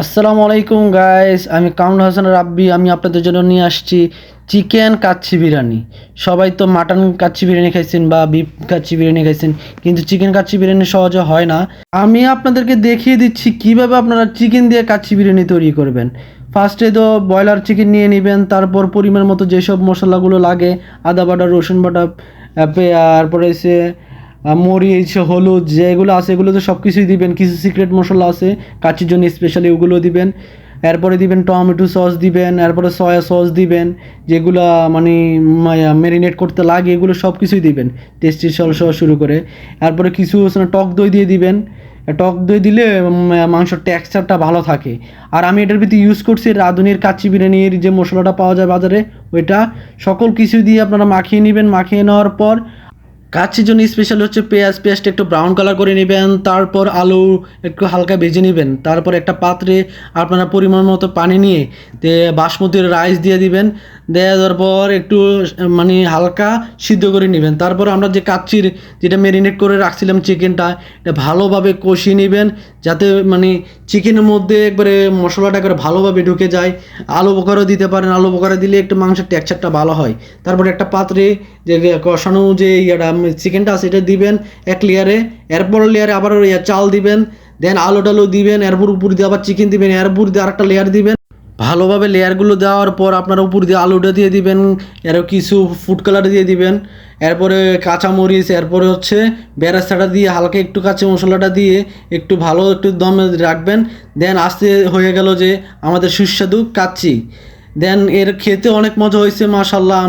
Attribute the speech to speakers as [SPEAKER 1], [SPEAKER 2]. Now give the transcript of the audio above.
[SPEAKER 1] আসসালামু আলাইকুম গাইস আমি কামরুল হাসান রাব্বি। আমি আপনাদের জন্য নিয়ে আসছি চিকেন কাচ্ছি বিরিয়ানি। সবাই তো মাটন কাচ্ছি বিরিয়ানি খাইছেন বা বিফ কাচ্ছি বিরিয়ানি খাইছেন কিন্তু চিকেন কাচ্ছি বিরিয়ানি সহজে হয় না। আমি আপনাদেরকে দেখিয়ে দিচ্ছি কীভাবে আপনারা চিকেন দিয়ে কাচ্ছি বিরিয়ানি তৈরি করবেন। ফার্স্টে তো ব্রয়লার চিকেন নিয়ে নেবেন তারপর পরিমাণ মতো যেসব মশলাগুলো লাগে আদা বাটা রসুন বাটা তারপরে আহ, মরিচ, হলুদ যেগুলো আছে, এগুলো তো সব কিছুই দিবেন। কিছু সিক্রেট মশলা আছে, কাচির জন্য স্পেশালি ওগুলো দিবেন। এরপরে দিবেন টমেটো সস দিবেন, এরপরে সয়া সস দিবেন, যেগুলো মানে ম্যারিনেট করতে লাগে, এগুলো সব কিছুই দিবেন টেস্টি সস সহ শুরু করে। এরপরে কিছু টক দই দিয়ে দিবেন। টক দই দিলে মাংসের টেক্সচারটা ভালো থাকে। আর আমি এটার ভিতরে ইউজ করছি রাঁধুনির কাচ্চি বিরিয়ানির যে মশলাটা পাওয়া যায় বাজারে, ওইটা সকল কিছু দিয়ে আপনারা মাখিয়ে নেবেন। মাখিয়ে নেওয়ার পর কাচ্চির জন্য স্পেশাল হচ্ছে পেঁয়াজ, পেঁয়াজটা একটু ব্রাউন কালার করে নেবেন, তারপর আলু একটু হালকা ভেজে নেবেন, তারপর একটা পাত্রে আপনারা পরিমাণ মতো পানি নিয়ে তে বাসমতি রাইস দিয়ে দিবেন দেওয়া দেওয়ার পর একটু মানে হালকা সিদ্ধ করে নেবেন, তারপর আমরা যে কাচ্চির যেটা ম্যারিনেট করে রাখছিলাম চিকেনটা এটা ভালোভাবে কষিয়ে নেবেন, যাতে মানে চিকেনের মধ্যে একবারে মশলাটা একবারে ভালোভাবে ঢুকে যায়, আলু বোকারও দিতে পারেন, আলু বোকারা দিলে একটু মাংসের টেক্সচারটা ভালো হয়, তারপরে একটা পাত্রে যে কষানো যে ইয়েটা চিকেনটা আছে, এটা দিবেন এক লেয়ারে এরপর লেয়ারে আবার চাল দিবেন, দেন আলু টালু দিবেন এরপর উপর দিয়ে আবার চিকেন দিবেন এরপর দিয়ে আরেকটা লেয়ার দিবেন। ভালোভাবে লেয়ারগুলো দেওয়ার পর আপনারা উপর দিয়ে আলুটা দিয়ে দিবেন, এরও কিছু ফুড কালার দিয়ে দিবেন। এরপরে কাঁচামরিচ, এরপরে হচ্ছে বেরাস্তাটা দিয়ে হালকা একটু কাঁচা মশলাটা দিয়ে একটু ভালো একটু দমে রাখবেন। দেন আস্তে হয়ে গেল যে আমাদের সুস্বাদু কাচ্চি। দেন এর খেতে অনেক মজা হয়েছে মাশাল্লাহ